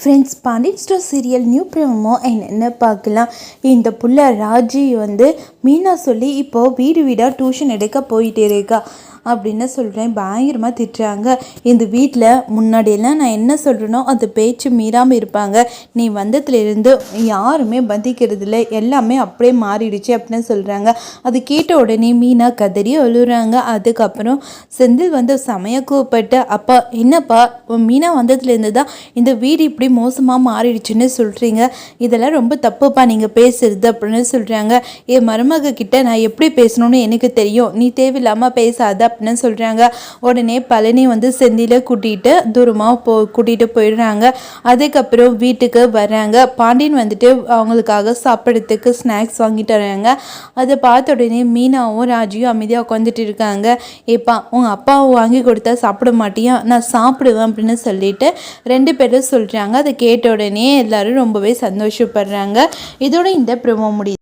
Friends Pandian store serial new promo என்னென்ன பார்க்கலாம்? இந்த புள்ள ராஜி வந்து மீனா சொல்லி இப்போது வீடு வீடாக டியூஷன் எடுக்க போயிட்டே இருக்கா. அப்படின்னு சொல்கிறேன் பயங்கரமாக திட்டுறாங்க. இந்த வீட்டில் முன்னாடியெல்லாம் நான் என்ன சொல்கிறேனோ அந்த பேச்சு மீறாமல் இருப்பாங்க. நீ வந்ததுலேருந்து யாருமே பதிக்கிறது இல்லை எல்லாமே அப்படியே மாறிடுச்சு அப்படின்னு சொல்கிறாங்க அது கேட்ட உடனே மீனா கதறி அழுகுறாங்க. அதுக்கப்புறம் செந்தில் வந்து செமைய கூப்பிட்டு அப்பா என்னப்பா? மீனா வந்ததுலேருந்து தான் இந்த வீடு இப்படி மோசமாக மாறிடுச்சுன்னு சொல்கிறீங்க இதெல்லாம் ரொம்ப தப்புப்பா. நீங்கள் பேசுறது அப்படின்னு சொல்கிறாங்க என் மருமக கிட்ட நான் எப்படி பேசணும்னு எனக்கு தெரியும். நீ தேவையில்லாமல் பேசாத. அப்படின்னு சொல்கிறாங்க உடனே பழனி வந்து செந்தியில் கூட்டிகிட்டு தூரமாக போ கூட்டிகிட்டு போயிடுறாங்க. அதுக்கப்புறம் வீட்டுக்கு வர்றாங்க. பாண்டியன் வந்துட்டு அவங்களுக்காக சாப்பிட்றதுக்கு ஸ்நாக்ஸ் வாங்கிட்டு வராங்க அதை பார்த்த உடனே மீனாவும் ராஜியும் அமைதியாக உட்காந்துட்டு இருக்காங்க. ஏப்பா உங்கள் அப்பாவை வாங்கி கொடுத்தா சாப்பிட மாட்டியா? நான் சாப்பிடுவேன் அப்படின்னு சொல்லிட்டு ரெண்டு பேரும் சொல்கிறாங்க அதை கேட்ட உடனே எல்லாரும் ரொம்பவே சந்தோஷப்படுறாங்க. இதோட இந்த ப்ரொமோ முடியுது.